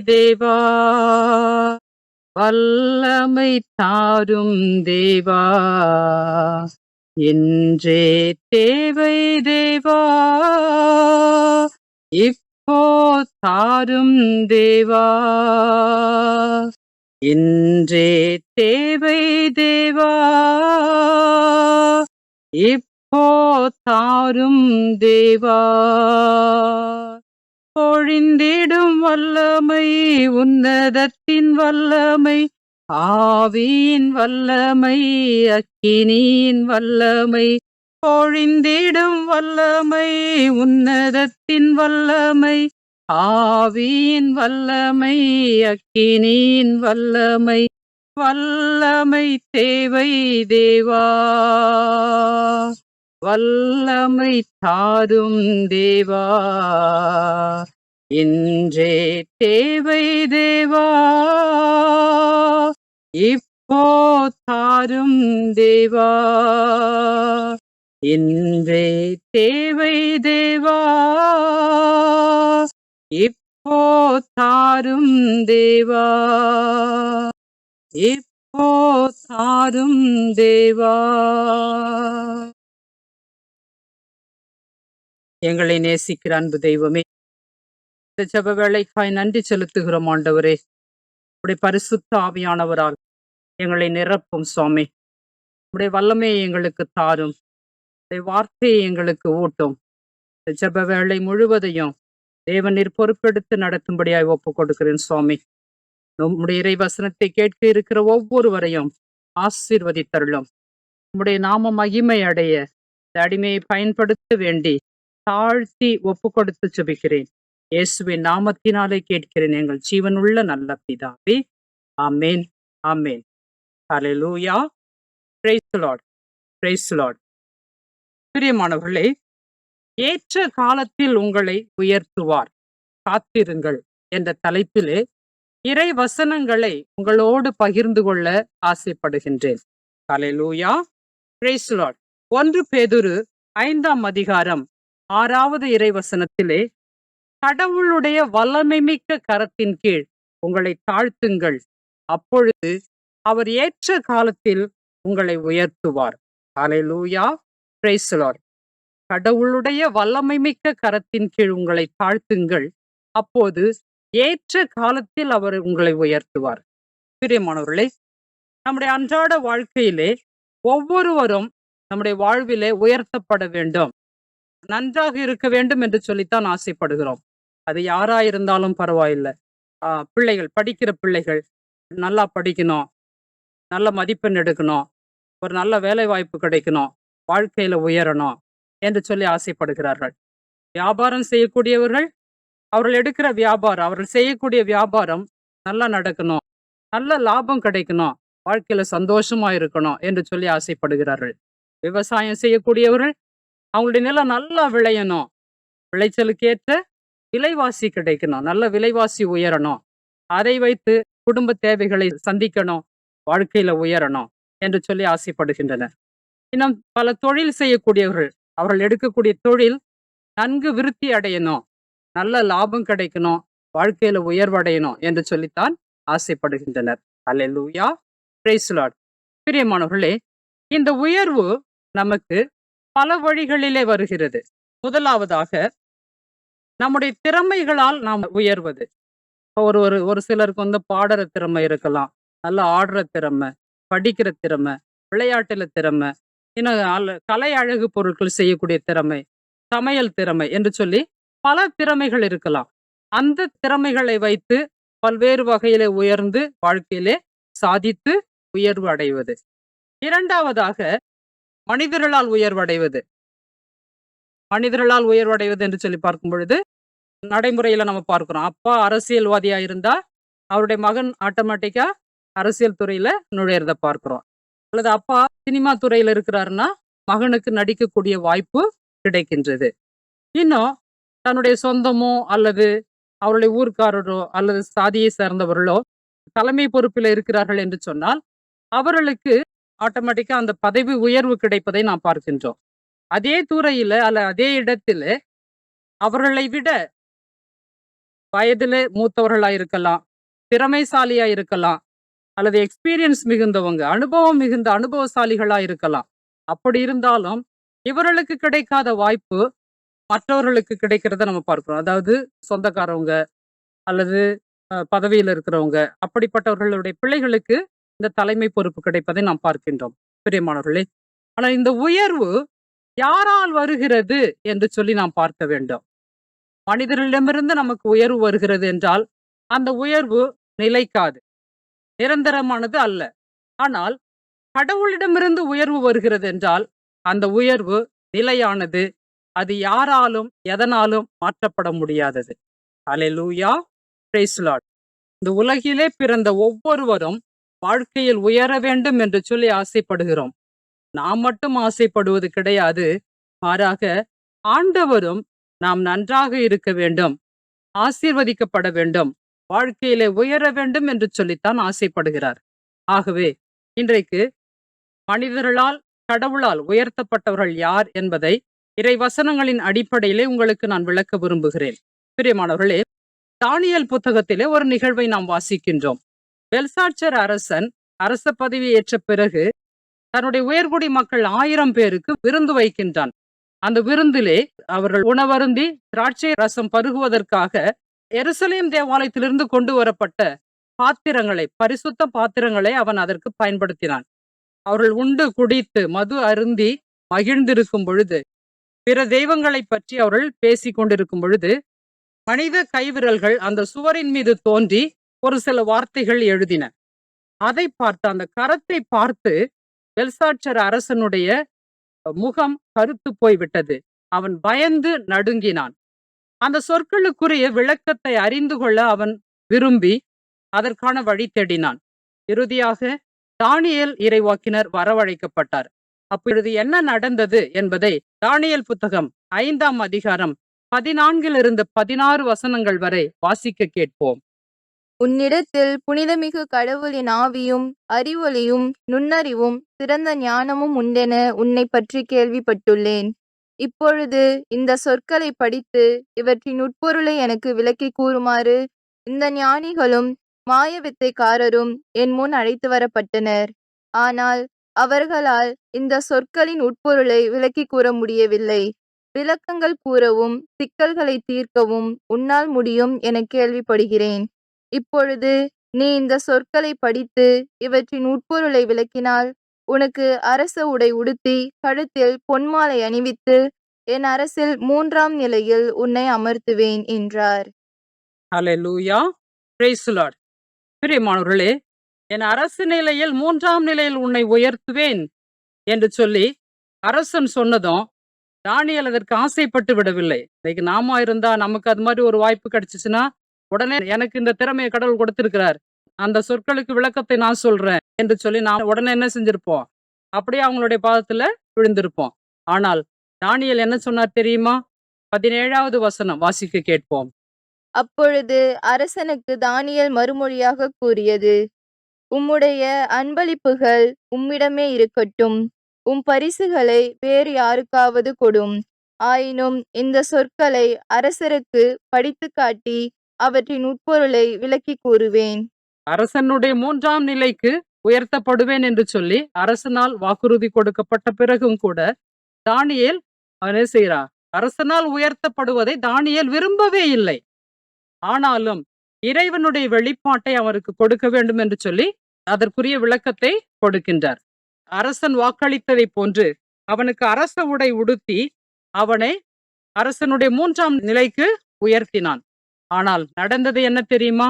தேவா. வல்லமை தாரும் தேவா. என்றே தேவை தேவா. இப்போ தாரும் தேவா. இன்றே தேவை தேவா. இப்போ தாரும் தேவா. பொழிந்திடும் வல்லமை உன்னதத்தின் வல்லமை ஆவியின் வல்லமை அக்கினியின் வல்லமை. பொழிந்திடும் வல்லமை உன்னதத்தின் வல்லமை ஆவியின் வல்லமை அக்கினியின் வல்லமை. வல்லமை தேவை தேவா. வல்லமை தாரும் தேவா. இன்றே தேவை தேவா. இப்போ தாரும் தேவா. இன்றே தேவை தேவா. இப்போ தாரும் தேவா. இப்போ தாரும் தேவா. எங்களை நேசிக்கிற அன்பு தெய்வமே. இந்த ஜப வேலைக்காய் நன்றி செலுத்துகிறோம் ஆண்டவரே. உடைய பரிசுத்த ஆவியானவரால் எங்களை நிரப்பும் சுவாமி. உடைய வல்லமையை எங்களுக்கு தாரும். உடைய வார்த்தையை எங்களுக்கு ஊட்டும். இந்த ஜப வேலை முழுவதையும் தேவநீர் பொறுப்பெடுத்து நடத்தும்படியாய் ஒப்பு கொடுக்கிறேன் சுவாமி. உம்முடைய இறைவசனத்தை கேட்க இருக்கிற ஒவ்வொருவரையும் ஆசீர்வதித்தருளும். உம்முடைய நாம மகிமை அடைய இந்த அடிமையை பயன்படுத்த வேண்டி தாழ்த்தி ஒப்பு கொடுத்து சுபிக்கிறேன் இயேசுவின் நாமத்தினாலே கேட்கிறேன் எங்கள் ஜீவனுள்ள நல்ல பிதாவே. ஆமேன் ஆமேன். ஹalleluya பிரியமானவர்களே ஏற்ற காலத்தில் உங்களை உயர்த்துவார். காத்திருங்கள் என்ற தலைப்பிலே இறை வசனங்களை உங்களோடு பகிர்ந்து கொள்ள ஆசைப்படுகின்றேன். ஹalleluya praise ஒன்று பேதுரு ஐந்தாம் அதிகாரம் ஆறாவது இறைவசனத்திலே கடவுளுடைய வல்லமை மிக்க கரத்தின் கீழ் உங்களை தாழ்த்துங்கள். அப்பொழுது அவர் ஏற்ற காலத்தில் உங்களை உயர்த்துவார். ஹalleluya பிரைசலார் கடவுளுடைய வல்லமை மிக்க கரத்தின் கீழ் உங்களை தாழ்த்துங்கள். அப்போது ஏற்ற காலத்தில் அவர் உங்களை உயர்த்துவார். பிரியமானவர்களே நம்முடைய அன்றாட வாழ்க்கையிலே ஒவ்வொருவரும் நம்முடைய வாழ்விலே உயர்த்தப்பட வேண்டும். நன்றாக இருக்க வேண்டும் என்று சொல்லித்தான் ஆசைப்படுகிறோம். அது யாரா இருந்தாலும் பரவாயில்லை. ஆஹ் பிள்ளைகள் படிக்கிற பிள்ளைகள் நல்லா படிக்கணும். நல்ல மதிப்பெண் எடுக்கணும். ஒரு நல்ல வேலை வாய்ப்பு கிடைக்கணும். வாழ்க்கையில உயரணும் என்று சொல்லி ஆசைப்படுகிறார்கள். வியாபாரம் செய்யக்கூடியவர்கள் அவர்கள் எடுக்கிற வியாபாரம் அவர்கள் செய்யக்கூடிய வியாபாரம் நல்லா நடக்கணும். நல்ல லாபம் கிடைக்கணும். வாழ்க்கையில சந்தோஷமா இருக்கணும் என்று சொல்லி ஆசைப்படுகிறார்கள். விவசாயம் செய்யக்கூடியவர்கள் அவங்களுடைய நிலம் நல்லா விளையணும். விளைச்சலுக்கு ஏற்ற விலைவாசி கிடைக்கணும். நல்ல விலைவாசி உயரணும். அதை வைத்து குடும்ப தேவைகளை சந்திக்கணும். வாழ்க்கையில உயரணும் என்று சொல்லி ஆசைப்படுகின்றனர். இன்னும் பல தொழில் செய்யக்கூடியவர்கள் அவர்கள் எடுக்கக்கூடிய தொழில் நன்கு விருத்தி அடையணும். நல்ல லாபம் கிடைக்கணும். வாழ்க்கையில உயர்வடையணும் என்று சொல்லித்தான் ஆசைப்படுகின்றனர். அல்லூயா பிரைஸ் பிரியமானவர்களே இந்த உயர்வு நமக்கு பல வழிகளிலே வருகிறது. முதலாவதாக நம்முடைய திறமைகளால் நாம் உயர்வது. இப்போ ஒரு ஒரு ஒரு சிலருக்கு வந்து பாடுற திறமை இருக்கலாம். நல்லா ஆடுற திறமை படிக்கிற திறமை விளையாட்டுல திறமை இன்னும் அல- கலை அழகு பொருட்கள் செய்யக்கூடிய திறமை சமையல் திறமை என்று சொல்லி பல திறமைகள் இருக்கலாம். அந்த திறமைகளை வைத்து பல்வேறு வகையிலே உயர்ந்து வாழ்க்கையிலே சாதித்து உயர்வு அடைவது. இரண்டாவதாக மனிதர்களால் உயர்வடைவது. மனிதர்களால் உயர்வடைவது என்று சொல்லி பார்க்கும் பொழுது நடைமுறையில நம்ம பார்க்கிறோம். அப்பா அரசியல்வாதியா இருந்தா அவருடைய மகன் ஆட்டோமேட்டிக்கா அரசியல் துறையில நுழையிறத பார்க்கிறோம். அல்லது அப்பா சினிமா துறையில இருக்கிறாருன்னா மகனுக்கு நடிக்கக்கூடிய வாய்ப்பு கிடைக்கின்றது. இன்னும் தன்னுடைய சொந்தமோ அல்லது அவருடைய ஊர்க்காரரோ அல்லது சாதியை சார்ந்தவர்களோ தலைமை பொறுப்பில் இருக்கிறார்கள் என்று சொன்னால் அவர்களுக்கு ஆட்டோமேட்டிக்கா அந்த பதவி உயர்வு கிடைப்பதை நாம் பார்க்கின்றோம். அதே துறையில அல்ல அதே இடத்தில் அவர்களை விட வயதில் மூத்தவர்களா இருக்கலாம் திறமைசாலியா இருக்கலாம் அல்லது எக்ஸ்பீரியன்ஸ் மிகுந்தவங்க அனுபவம் மிகுந்த அனுபவசாலிகளா இருக்கலாம். அப்படி இருந்தாலும் இவர்களுக்கு கிடைக்காத வாய்ப்பு மற்றவர்களுக்கு கிடைக்கிறத நம்ம பார்க்கிறோம். அதாவது சொந்தக்காரவங்க அல்லது பதவியில் இருக்கிறவங்க அப்படிப்பட்டவர்களுடைய பிள்ளைகளுக்கு இந்த தலைமை பொறுப்பு கிடைப்பதை நாம் பார்க்கின்றோம். பிரியமானவர்களே ஆனால் இந்த உயர்வு யாரால் வருகிறது என்று சொல்லி நாம் பார்க்க வேண்டும். மனிதர்களிடமிருந்து நமக்கு உயர்வு வருகிறது என்றால் அந்த உயர்வு நிலைக்காது. நிரந்தரமானது அல்ல. ஆனால் கடவுளிடமிருந்து உயர்வு வருகிறது என்றால் அந்த உயர்வு நிலையானது. அது யாராலும் எதனாலும் மாற்றப்பட முடியாதது. அலையூயா பிரைஸ்லாட் இந்த உலகிலே பிறந்த ஒவ்வொருவரும் வாழ்க்கையில் உயர வேண்டும் என்று சொல்லி ஆசைப்படுகிறோம். நாம் மட்டும் ஆசைப்படுவது கிடையாது. மாறாக ஆண்டவரும் நாம் நன்றாக இருக்க வேண்டும். ஆசீர்வதிக்கப்பட வேண்டும். வாழ்க்கையிலே உயர வேண்டும் என்று சொல்லித்தான் ஆசைப்படுகிறார். ஆகவே இன்றைக்கு மனிதர்களால் கடவுளால் உயர்த்தப்பட்டவர்கள் யார் என்பதை இறை வசனங்களின் அடிப்படையிலே உங்களுக்கு நான் விளக்க விரும்புகிறேன். பிரியமானவர்களே தானியல் புத்தகத்திலே ஒரு நிகழ்வை நாம் வாசிக்கின்றோம். பெல்சாட்சர் அரசன் அரச பதவி ஏற்ற பிறகு தன்னுடைய உயர்குடி மக்கள் ஆயிரம் பேருக்கு விருந்து வைக்கின்றான். அந்த விருந்திலே அவர்கள் உணவருந்தி திராட்சை ரசம் பருகுவதற்காக எருசலேம் தேவாலயத்திலிருந்து கொண்டு வரப்பட்ட பாத்திரங்களை பரிசுத்த பாத்திரங்களை அவன் அதற்கு பயன்படுத்தினான். அவர்கள் உண்டு குடித்து மது அருந்தி மகிழ்ந்திருக்கும் பொழுது பிற தெய்வங்களை பற்றி அவர்கள் பேசிக் கொண்டிருக்கும் பொழுது மனித கைவிரல்கள் அந்த சுவரின் மீது தோன்றி ஒரு சில வார்த்தைகள் எழுதின. அதை பார்த்து அந்த கரத்தை பார்த்து வெல்சாட்சர் அரசனுடைய முகம் கருத்து போய்விட்டது. அவன் பயந்து நடுங்கினான். அந்த சொற்களுக்குரிய விளக்கத்தை அறிந்து கொள்ள அவன் விரும்பி அதற்கான வழி தேடினான். இறுதியாக தானியல் இறைவாக்கினர் வரவழைக்கப்பட்டார். அப்பொழுது என்ன நடந்தது என்பதை தானியல் புத்தகம் ஐந்தாம் அதிகாரம் பதினான்கிலிருந்து பதினாறு வசனங்கள் வரை வாசிக்க கேட்போம். உன்னிடத்தில் புனிதமிகு கடவுளின் ஆவியும் அறிவொளியும் நுண்ணறிவும் சிறந்த ஞானமும் உண்டென உன்னை பற்றி கேள்விப்பட்டுள்ளேன். இப்பொழுது இந்த சொற்களை படித்து இவற்றின் உட்பொருளை எனக்கு விளக்கி கூறுமாறு இந்த ஞானிகளும் மாயவித்தைக்காரரும் என் முன் அழைத்து வரப்பட்டனர். ஆனால் அவர்களால் இந்த சொற்களின் உட்பொருளை விளக்கி கூற முடியவில்லை. விளக்கங்கள் கூறவும் சிக்கல்களை தீர்க்கவும் உன்னால் முடியும் என கேள்விப்படுகிறேன். இப்பொழுது நீ இந்த சொற்களை படித்து இவற்றின் உட்பொருளை விளக்கினால் உனக்கு அரச உடை உடுத்தி கழுத்தில் பொன்மாலை அணிவித்து என் அரசில் மூன்றாம் நிலையில் உன்னை அமர்த்துவேன் என்றார். பிரியமானவர்களே என் அரசு நிலையில் மூன்றாம் நிலையில் உன்னை உயர்த்துவேன் என்று சொல்லி அரசன் சொன்னதும் தானியல் அதற்கு ஆசைப்பட்டு விடவில்லை. இன்னைக்கு நாம இருந்தா நமக்கு அது மாதிரி ஒரு வாய்ப்பு கிடைச்சிச்சுன்னா உடனே எனக்கு இந்த திறமையை கடவுள் கொடுத்திருக்கிறார். அந்த சொற்களுக்கு விளக்கத்தை நான் சொல்றேன் என்று சொல்லி நான் உடனே என்ன செஞ்சிருப்போம்? அப்படியே அவங்களுடைய பாதத்துல விழுந்திருப்போம். ஆனால் தானியல் என்ன சொன்னார் தெரியுமா? பதினேழாவது வசனம் வாசிக்க கேட்போம். அப்பொழுது அரசனுக்கு தானியல் மறுமொழியாக கூறியது உம்முடைய அன்பளிப்புகள் உம்மிடமே இருக்கட்டும். உம் பரிசுகளை வேறு யாருக்காவது கொடும். ஆயினும் இந்த சொற்களை அரசருக்கு படித்து காட்டி அவற்றின் உட்பொருளை விளக்கி கூறுவேன். அரசனுடைய மூன்றாம் நிலைக்கு உயர்த்தப்படுவேன் என்று சொல்லி அரசனால் வாக்குறுதி கொடுக்கப்பட்ட பிறகும் கூட தானியல் அவனே செய்கிறார் அரசனால் உயர்த்தப்படுவதை தானியேல் விரும்பவே இல்லை. ஆனாலும் இறைவனுடைய வெளிப்பாட்டை அவருக்கு கொடுக்க வேண்டும் என்று சொல்லி அதற்குரிய விளக்கத்தை கொடுக்கின்றார். அரசன் வாக்களித்ததை போன்று அவனுக்கு அரச உடை உடுத்தி அவனை அரசனுடைய மூன்றாம் நிலைக்கு உயர்த்தினான். ஆனால் நடந்தது என்ன தெரியுமா?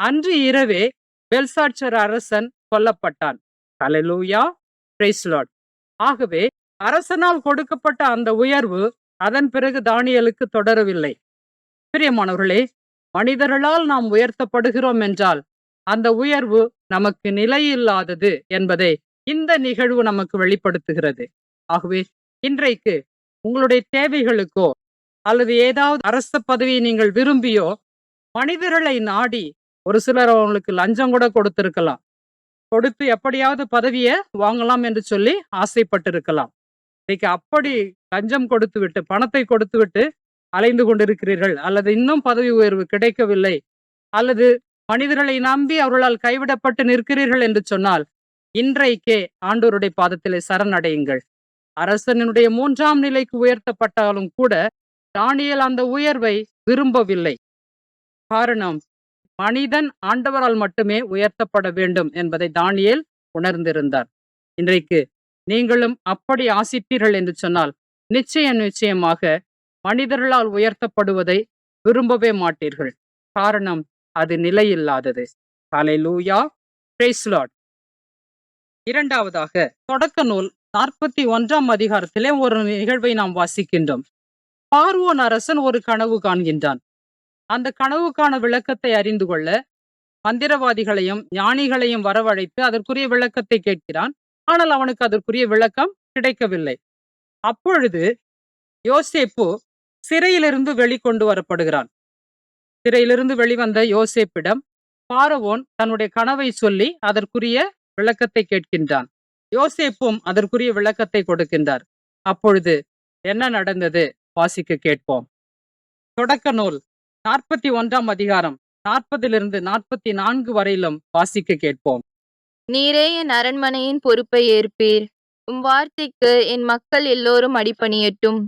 அன்று இரவே பெல்சாட்சர் அரசன் கொல்லப்பட்டான். கலலூயா பிரைஸ்லாட் ஆகவே அரசனால் கொடுக்கப்பட்ட அந்த உயர்வு அதன் பிறகு தானியலுக்கு தொடரவில்லை. பிரியமானவர்களே மனிதர்களால் நாம் உயர்த்தப்படுகிறோம் என்றால் அந்த உயர்வு நமக்கு நிலையில்லாதது என்பதை இந்த நிகழ்வு நமக்கு வெளிப்படுத்துகிறது. ஆகவே இன்றைக்கு உங்களுடைய தேவைகளுக்கோ அல்லது ஏதாவது அரச பதவியை நீங்கள் விரும்பியோ மனிதர்களை நாடி ஒரு சிலர் அவங்களுக்கு லஞ்சம் கூட கொடுத்திருக்கலாம். கொடுத்து எப்படியாவது பதவியை வாங்கலாம் என்று சொல்லி ஆசைப்பட்டிருக்கலாம். இன்னைக்கு அப்படி லஞ்சம் கொடுத்து விட்டு பணத்தை கொடுத்து விட்டு அலைந்து கொண்டிருக்கிறீர்கள். அல்லது இன்னும் பதவி உயர்வு கிடைக்கவில்லை. அல்லது மனிதர்களை நம்பி அவர்களால் கைவிடப்பட்டு நிற்கிறீர்கள் என்று சொன்னால் இன்றைக்கே ஆண்டோருடைய பாதத்திலே சரணடையுங்கள். அரசனுடைய மூன்றாம் நிலைக்கு உயர்த்தப்பட்டாலும் கூட தானியல் அந்த உயர்வை விரும்பவில்லை. காரணம் மனிதன் ஆண்டவரால் மட்டுமே உயர்த்தப்பட வேண்டும் என்பதை தானியேல் உணர்ந்திருந்தார். இன்றைக்கு நீங்களும் அப்படி ஆசித்தீர்கள் என்று சொன்னால் நிச்சயம் நிச்சயமாக மனிதர்களால் உயர்த்தப்படுவதை விரும்பவே மாட்டீர்கள். காரணம் அது நிலையில்லாதது. ஹalleluya. Praise இரண்டாவதாக தொடக்க நூல் நாற்பத்தி ஒன்றாம் அதிகாரத்திலே ஒரு நிகழ்வை நாம் வாசிக்கின்றோம். பார்வோன் அரசன் ஒரு கனவு காண்கின்றான். அந்த கனவுக்கான விளக்கத்தை அறிந்து கொள்ள மந்திரவாதிகளையும் ஞானிகளையும் வரவழைத்து அதற்குரிய விளக்கத்தை கேட்கிறான். ஆனால் அவனுக்கு அதற்குரிய விளக்கம் கிடைக்கவில்லை. அப்பொழுது யோசேப்பு சிறையிலிருந்து வெளிக்கொண்டு வரப்படுகிறான். சிறையிலிருந்து வெளிவந்த யோசேப்பிடம் பாரவோன் தன்னுடைய கனவை சொல்லி அதற்குரிய விளக்கத்தை கேட்கின்றான். யோசேப்பும் அதற்குரிய விளக்கத்தை கொடுக்கின்றார். அப்பொழுது என்ன நடந்தது? வாசிக்க கேட்போம். தொடக்க நூல் நாற்பத்தி ஒன்றாம் அதிகாரம் நாற்பதிலிருந்து நாற்பத்தி நான்கு வரையிலும் வாசிக்க கேட்போம். நீரே என் அரண்மனையின் பொறுப்பை ஏற்பீர். உம் வார்த்தைக்கு என் மக்கள் எல்லோரும் அடிபணியட்டும்.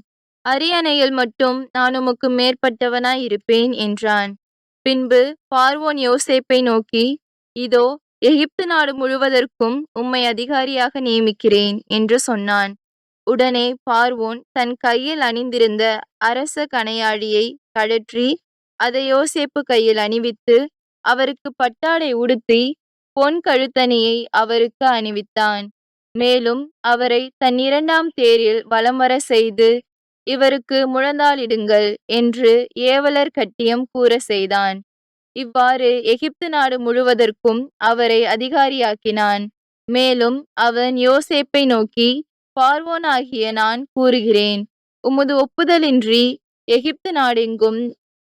அரியணையில் மட்டும் நான் உமக்கு மேற்பட்டவனாய் இருப்பேன் என்றான். பின்பு பார்வோன் யோசேப்பை நோக்கி இதோ எகிப்து நாடு முழுவதற்கும் உம்மை அதிகாரியாக நியமிக்கிறேன் என்று சொன்னான். உடனே பார்வோன் தன் கையில் அணிந்திருந்த அரச கணையாழியை கழற்றி அதை யோசேப்பு கையில் அணிவித்து அவருக்கு பட்டாடை உடுத்தி பொன் கழுத்தணியை அவருக்கு அணிவித்தான். மேலும் அவரை தன் இரண்டாம் தேரில் வலம் வர செய்து இவருக்கு முழந்தாளிடுங்கள் என்று ஏவலர் கட்டியம் கூற செய்தான். இவ்வாறு எகிப்து நாடு முழுவதற்கும் அவரை அதிகாரியாக்கினான். மேலும் அவன் யோசேப்பை நோக்கி பார்வோனாகிய நான் கூறுகிறேன் உமது ஒப்புதலின்றி எகிப்து நாடெங்கும்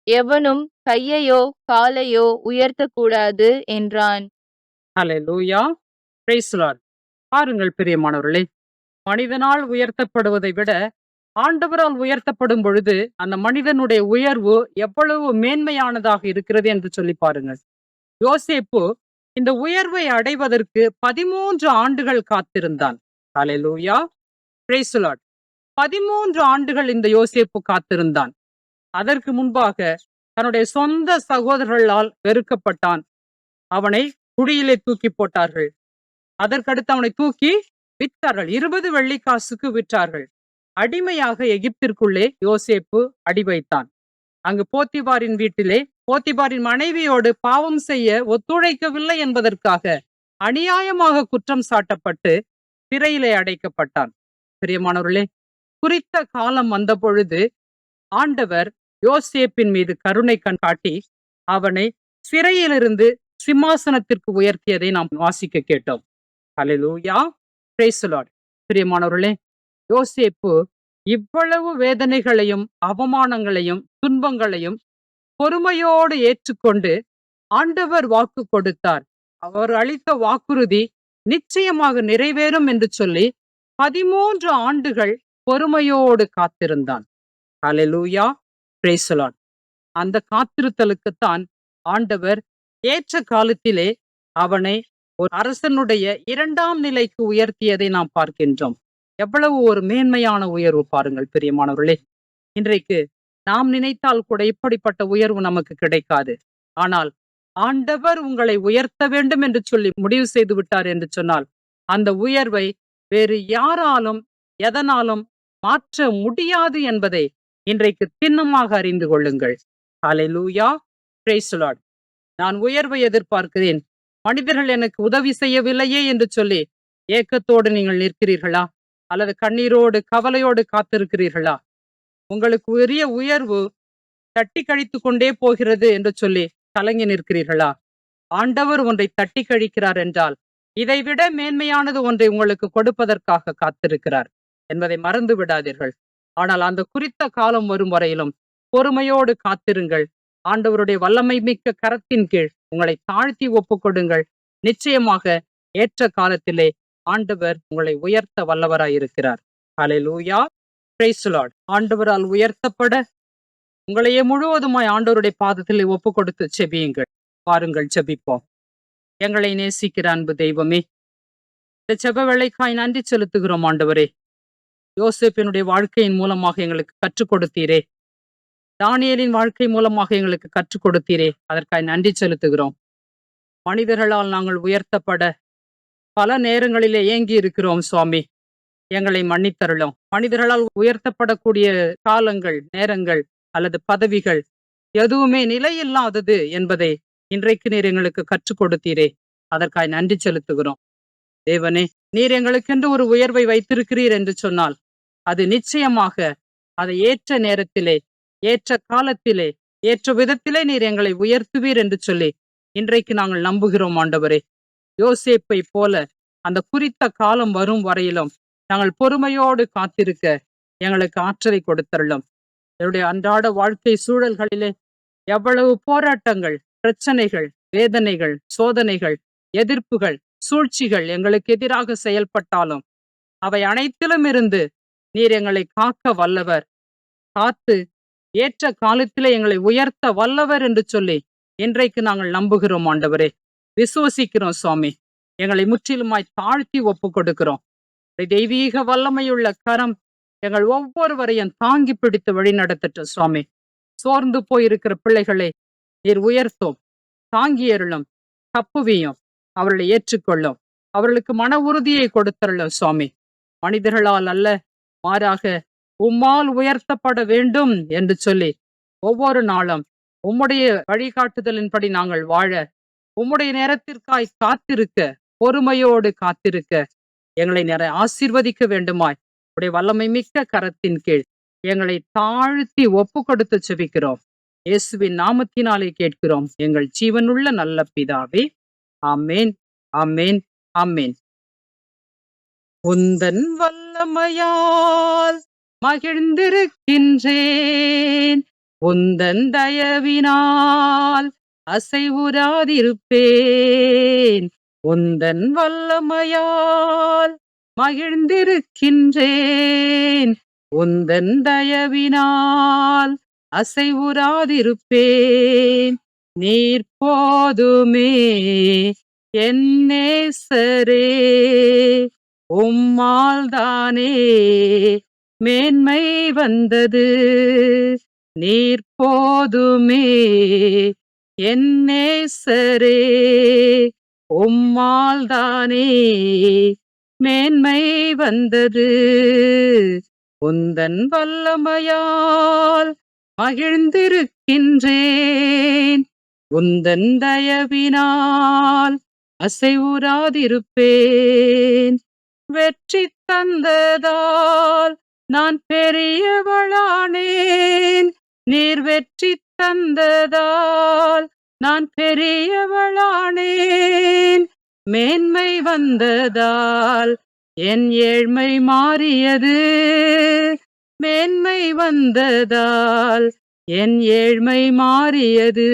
எவனும் கையையோ காலையோ உயர்த்தக்கூடாது என்றான். பாருங்கள் பிரியமானவர்களே மனிதனால் உயர்த்தப்படுவதை விட ஆண்டவரால் உயர்த்தப்படும் பொழுது அந்த மனிதனுடைய உயர்வு எவ்வளவு மேன்மையானதாக இருக்கிறது என்று சொல்லி பாருங்கள். யோசேப்பு இந்த உயர்வை அடைவதற்கு பதிமூன்று ஆண்டுகள் காத்திருந்தான். ஹalleluya. Praise பதிமூன்று ஆண்டுகள் இந்த யோசேப்பு காத்திருந்தான். அதற்கு முன்பாக தன்னுடைய சொந்த சகோதரர்களால் வெறுக்கப்பட்டான். அவனை குடியிலே தூக்கி போட்டார்கள். அதற்கடுத்து அவனை தூக்கி விற்றார்கள். இருபது வெள்ளிக்காசுக்கு விற்றார்கள். அடிமையாக எகிப்திற்குள்ளே யோசேப்பு அடி வைத்தான். அங்கு போத்திபாரின் வீட்டிலே போத்திபாரின் மனைவியோடு பாவம் செய்ய ஒத்துழைக்கவில்லை என்பதற்காக அநியாயமாக குற்றம் சாட்டப்பட்டு சிறையிலே அடைக்கப்பட்டான். பிரியமானவர்களே குறித்த காலம் வந்த பொழுது ஆண்டவர் யோசேப்பின் மீது கருணை கண் காட்டி அவனை சிறையிலிருந்து சிம்மாசனத்திற்கு உயர்த்தியதை நாம் வாசிக்க கேட்டோம். அலிலூயா பிரேசலாட் பிரியமானவர்களே யோசேப்பு இவ்வளவு வேதனைகளையும் அவமானங்களையும் துன்பங்களையும் பொறுமையோடு ஏற்றுக்கொண்டு ஆண்டவர் வாக்கு கொடுத்தார். அவர் அளித்த வாக்குறுதி நிச்சயமாக நிறைவேறும் என்று சொல்லி பதிமூன்று ஆண்டுகள் பொறுமையோடு காத்திருந்தான். அலெலூயா பிரேசலான் அந்த காத்திருத்தலுக்குத்தான் ஆண்டவர் ஏற்ற காலத்திலே அவனை ஒரு அரசனுடைய இரண்டாம் நிலைக்கு உயர்த்தியதை நாம் பார்க்கின்றோம். எவ்வளவு ஒரு மேன்மையான உயர்வு பாருங்கள் பிரியமானவர்களே. இன்றைக்கு நாம் நினைத்தால் கூட இப்படிப்பட்ட உயர்வு நமக்கு கிடைக்காது. ஆனால் ஆண்டவர் உங்களை உயர்த்த வேண்டும் என்று சொல்லி முடிவு செய்து விட்டார் என்று சொன்னால் அந்த உயர்வை வேறு யாராலும் எதனாலும் மாற்ற முடியாது என்பதை இன்றைக்கு திண்ணமாக அறிந்து கொள்ளுங்கள். அலை லூயா நான் உயர்வை எதிர்பார்க்கிறேன். மனிதர்கள் எனக்கு உதவி செய்யவில்லையே என்று சொல்லி ஏக்கத்தோடு நீங்கள் நிற்கிறீர்களா? அல்லது கண்ணீரோடு கவலையோடு காத்திருக்கிறீர்களா? உங்களுக்கு உரிய உயர்வு தட்டி கழித்து கொண்டே போகிறது என்று சொல்லி கலங்கி நிற்கிறீர்களா? ஆண்டவர் ஒன்றை தட்டி கழிக்கிறார் என்றால் இதைவிட மேன்மையானது ஒன்றை உங்களுக்கு கொடுப்பதற்காக காத்திருக்கிறார் என்பதை மறந்து விடாதீர்கள். ஆனால் அந்த குறித்த காலம் வரும் வரையிலும் பொறுமையோடு காத்திருங்கள். ஆண்டவருடைய வல்லமை மிக்க கரத்தின் கீழ் உங்களை தாழ்த்தி ஒப்புக்கொடுங்கள். நிச்சயமாக ஏற்ற காலத்திலே ஆண்டவர் உங்களை உயர்த்த வல்லவராய் இருக்கிறார் லூயா ஆண்டவரால் உயர்த்தப்பட உங்களையே முழுவதுமாய் ஆண்டோருடைய பாதத்தில் ஒப்பு கொடுத்து செபியுங்கள். பாருங்கள் செபிப்போம். எங்களை நேசிக்கிற அன்பு தெய்வமே இந்த செப வேளைக்காய் நன்றி செலுத்துகிறோம் ஆண்டவரே. யோசிப்பினுடைய வாழ்க்கையின் மூலமாக எங்களுக்கு கற்றுக் கொடுத்தீரே. தானியலின் வாழ்க்கை மூலமாக எங்களுக்கு கற்றுக் கொடுத்தீரே. அதற்காய் நன்றி செலுத்துகிறோம். மனிதர்களால் நாங்கள் உயர்த்தப்பட பல நேரங்களிலே ஏங்கி இருக்கிறோம் சுவாமி. எங்களை மன்னித்தருளும். மனிதர்களால் உயர்த்தப்படக்கூடிய காலங்கள் நேரங்கள் அல்லது பதவிகள் எதுவுமே நிலையில்லாதது என்பதை இன்றைக்கு நீர் எங்களுக்கு கற்றுக் கொடுத்தீரே. அதற்காய் நன்றி செலுத்துகிறோம். தேவனே நீர் எங்களுக்கென்று ஒரு உயர்வை வைத்திருக்கிறீர் என்று சொன்னால் அது நிச்சயமாக அதை ஏற்ற நேரத்திலே ஏற்ற காலத்திலே ஏற்ற விதத்திலே நீர் எங்களை உயர்த்துவீர் என்று சொல்லி இன்றைக்கு நாங்கள் நம்புகிறோம் ஆண்டவரே. யோசேப்பை போல அந்த குறித்த காலம் வரும் வரையிலும் நாங்கள் பொறுமையோடு காத்திருக்க எங்களுக்கு ஆற்றலை கொடுத்தருளும். என்னுடைய அன்றாட வாழ்க்கை சூழல்களிலே எவ்வளவு போராட்டங்கள் பிரச்சனைகள் வேதனைகள் சோதனைகள் எதிர்ப்புகள் சூழ்ச்சிகள் எங்களுக்கு எதிராக செயல்பட்டாலும் அவை அனைத்திலும் இருந்து நீர் எங்களை காக்க வல்லவர். காத்து ஏற்ற காலத்திலே எங்களை உயர்த்த வல்லவர் என்று சொல்லி இன்றைக்கு நாங்கள் நம்புகிறோம் ஆண்டவரே. விசுவசிக்கிறோம் சுவாமி. எங்களை முற்றிலுமாய் தாழ்த்தி ஒப்பு கொடுக்கிறோம் தெய்வீக வல்லமையுள்ள கரம் எங்கள் ஒவ்வொருவரையும் தாங்கி பிடித்து வழி நடத்தட்டும் சுவாமி. சோர்ந்து போயிருக்கிற பிள்ளைகளை நீர் உயர்த்தும் தாங்கி எருளும் தப்புவியும் அவர்களை ஏற்றுக்கொள்ளும் அவர்களுக்கு மன உறுதியை கொடுத்தருளும் சுவாமி. மனிதர்களால் அல்ல மாறாக உம்மால் உயர்த்தப்பட வேண்டும் என்று சொல்லி ஒவ்வொரு நாளும் உம்முடைய வழிகாட்டுதலின்படி நாங்கள் வாழ உம்முடைய நேரத்திற்காய் காத்திருக்க பொறுமையோடு காத்திருக்க எங்களை நிறைய ஆசீர்வதிக்க வேண்டுமாய் உடைய வல்லமை மிக்க கரத்தின் கீழ் எங்களை தாழ்த்தி ஒப்பு கொடுத்து செபிக்கிறோம். இயேசுவின் நாமத்தினாலே கேட்கிறோம். எங்கள் ஜீவனுள்ள நல்ல பிதாவே ஆமேன் ஆமேன் ஆமேன். உந்தன் வல்லமையால் மகிழ்ந்திருக்கின்றேன். உந்தன் தயவினால் அசைவுறாதிருப்பேன். உந்தன் வல்லமையால் மகிழ்ந்திருக்கின்றேன். உந்தன் தயவினால் அசைவுறாதிருப்பேன். நீர் போதுமே என் நேசரே. உம்மால் தானே மேன்மை வந்தது. நீர் போதுமே என் நேசரே. உம்மால் தானே மேன்மை வந்தது. உந்தன் வல்லமையால் மகிழ்ந்திருக்கின்றேன். உந்தன் தயவினால் அசைவுறாதிருப்பேன். வெற்றி தந்ததால் நான் பெரியவளானேன். நீர் வெற்றி தந்ததால் நான் பெரியவளானேன். மேன்மை வந்ததால் என் ஏழ்மை மாறியது. மேன்மை வந்ததால் என் ஏழ்மை மாறியது.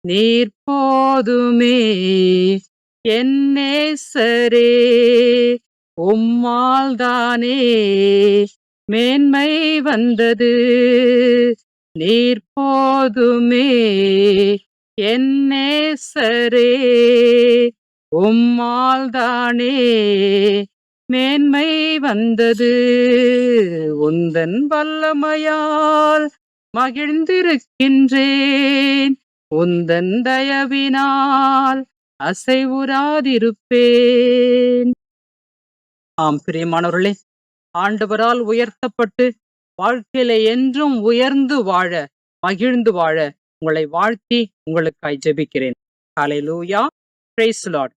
நீர் போதுமே என் நேசரே உம்மால் தானே மேன்மை வந்தது நீர் போதுமே என் சரே உம்மால்தானே மேன்மை வந்தது. உந்தன் வல்லமையால் மகிழ்ந்திருக்கின்றேன். உந்தன் தயவினால் அசைவுறாதிருப்பேன். ஆம் பிரியமானவர்களே ஆண்டவரால் உயர்த்தப்பட்டு வாழ்க்கையில என்றும் உயர்ந்து வாழ மகிழ்ந்து வாழ உங்களை வாழ்த்தி உங்களுக்காய் ஜெபிக்கிறேன் காலை லூயா பிரைஸ் லாட்